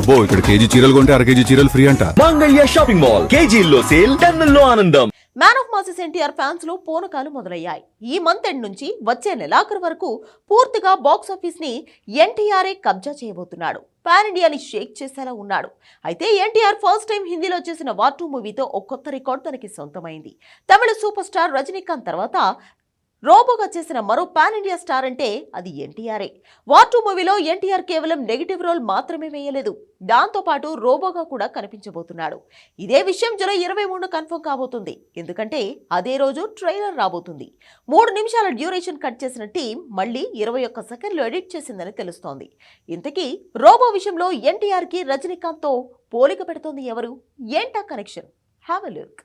అబ్బో ఇక్కడ కేజీ చీరలు కొంటే అర కేజీ చీరలు ఫ్రీ అంట. Mangalya shopping mall. కేజీల్లో సేల్ టన్నుల్లో ఆనందం. మ్యాన్ ఆఫ్ మాసెస్ ఎన్టీఆర్ ఫ్యాన్స్లో పూనకాలు మొదలయ్యాయి. ఈ మంత్ ఎండ్ నుంచి వచ్చే నెలాఖరు వరకు పూర్తిగా బాక్స్ ఆఫీస్ని ఎన్టీఆర్ఏ కబ్జా చేయబోతున్నాడు. పాన్ ఇండియాని షేక్ చేసేలా ఉన్నాడు. అయితే ఎన్టీఆర్ ఫస్ట్ టైం హిందీలో చేసిన వార్ టూ మూవీతో ఒక కొత్త రికార్డ్ తనకి సొంతమైంది. తమిళ సూపర్ స్టార్ రజనీకాంత్ తర్వాత రోబోగా చేసిన మరో పాన్ ఇండియా స్టార్ అంటే అది ఎన్టీఆర్ఏ వార్ టూ మూవీలో ఎన్టీఆర్ కేవలం నెగిటివ్ రోల్ మాత్రమే వేయలేదు. దాంతో పాటు రోబోగా కూడా కనిపించబోతున్నాడు. ఇదే విషయం జూలై ఇరవై మూడు కన్ఫర్మ్ కాబోతుంది. ఎందుకంటే అదే రోజు ట్రైలర్ రాబోతుంది. మూడు నిమిషాల డ్యూరేషన్ కట్ చేసిన టీం మళ్ళీ ఇరవై ఒక్క సెకండ్లు ఎడిట్ చేసిందని తెలుస్తోంది. ఇంతకీ రోబో విషయంలో ఎన్టీఆర్కి రజనీకాంత్తో పోలిక పెడుతోంది ఎవరు? ఏంటా connection? Have a look.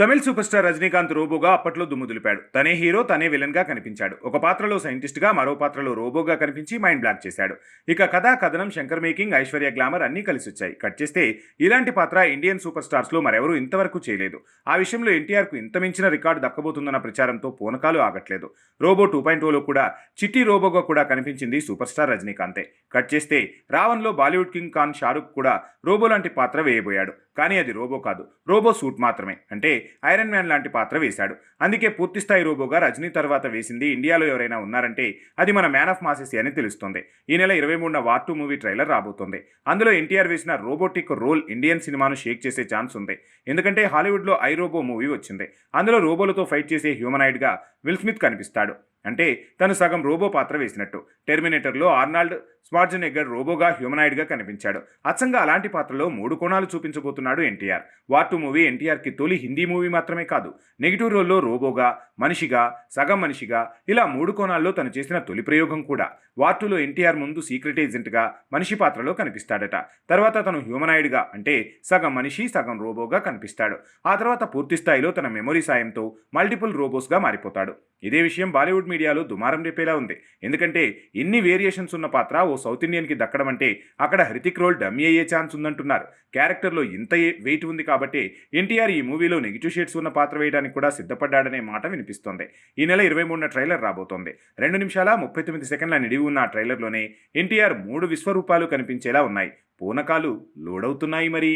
Tamil super star Rajinikanth రోబోగా అప్పట్లో దుమ్ముదులిపాడు తనే హీరో తనే విలన్గా కనిపించాడు. ఒక పాత్రలో సైంటిస్ట్గా మరో పాత్రలో రోబోగా కనిపించి మైండ్ బ్లాక్ చేశాడు. ఇక కథా కథనం శంకర్ మేకింగ్ ఐశ్వర్య గ్లామర్ అన్నీ కలిసి వచ్చాయి కట్ చేస్తే ఇలాంటి పాత్ర ఇండియన్ సూపర్ స్టార్స్లో మరెవరూ ఇంతవరకు చేయలేదు. ఆ విషయంలో ఎన్టీఆర్కు ఇంత మించిన రికార్డు దక్కబోతుందన్న ప్రచారంతో పూనకాలు ఆగట్లేదు. రోబో టూ పాయింట్ ఓలో కూడా చిట్టి రోబోగా కూడా కనిపించింది సూపర్ స్టార్ రజనీకాంతే. కట్ చేస్తే రావణ్లో బాలీవుడ్ కింగ్ ఖాన్ షారుఖ్ కూడా రోబో లాంటి పాత్ర వేయబోయాడు. కానీ అది రోబో కాదు. రోబో సూట్ మాత్రమే. అంటే ఐరన్ మ్యాన్ లాంటి పాత్ర వేశాడు. అందుకే పూర్తిస్థాయి రోబోగా రజనీ తర్వాత వేసింది ఇండియాలో ఎవరైనా ఉన్నారంటే అది మన మ్యాన్ ఆఫ్ మాసెస్ అని తెలుస్తుంది. ఈ నెల ఇరవై మూడున వార్ టూ మూవీ ట్రైలర్ రాబోతోంది. అందులో ఎన్టీఆర్ వేసిన రోబోటిక్ రోల్ ఇండియన్ సినిమాను షేక్ చేసే ఛాన్స్ ఉంది. ఎందుకంటే హాలీవుడ్లో ఐ రోబో మూవీ వచ్చింది. అందులో రోబోలతో ఫైట్ చేసే హ్యూమనాయిడ్గా విల్ స్మిత్ కనిపిస్తాడు. అంటే తను సగం రోబో పాత్ర వేసినట్టు. టెర్మినేటర్లో ఆర్నాల్డ్ స్మార్జనెగ్గర్ రోబోగా హ్యూమనాయిడ్గా కనిపించాడు. అచ్చంగా అలాంటి పాత్రలో మూడు కోణాలు చూపించబోతున్నాడు ఎన్టీఆర్. వార్ టూ మూవీ ఎన్టీఆర్కి తొలి హిందీ మూవీ మాత్రమే కాదు. నెగిటివ్ రోల్లో రోబోగా మనిషిగా సగం మనిషిగా ఇలా మూడు కోణాల్లో తను చేసిన తొలి ప్రయోగం కూడా. వార్టులో ఎన్టీఆర్ ముందు సీక్రెట్ ఏజెంట్గా మనిషి పాత్రలో కనిపిస్తాడట. తర్వాత తను హ్యూమనాయిడ్గా అంటే సగం మనిషి సగం రోబోగా కనిపిస్తాడు. ఆ తర్వాత పూర్తి స్థాయిలో తన మెమొరీ సాయంతో మల్టిపుల్ రోబోస్గా మారిపోతాడు. ఇదే విషయం బాలీవుడ్ మీడియాలో దుమారం రేపేలా ఉంది. ఎందుకంటే ఇన్ని వేరియేషన్స్ ఉన్న పాత్ర ఓ సౌత్ ఇండియన్కి దక్కడం అంటే అక్కడ హృతిక్ రోల్ డమ్మీ అయ్యే ఛాన్స్ ఉందంటున్నారు. క్యారెక్టర్లో ఇంత వెయిట్ ఉంది కాబట్టి ఎన్టీఆర్ ఈ మూవీలో నెగిటివ్ షేడ్స్ ఉన్న పాత్ర వేయడానికి కూడా సిద్ధపడ్డాడనే మాట వినిపిస్తోంది. ఈ నెల ఇరవై మూడున ట్రైలర్ రాబోతోంది. రెండు నిమిషాల ముప్పై తొమ్మిది సెకండ్ల నిడివి ఉన్న ఆ ట్రైలర్లోనే ఎన్టీఆర్ మూడు విశ్వరూపాలు కనిపించేలా ఉన్నాయి. పూనకాలు లోడవుతున్నాయి మరి.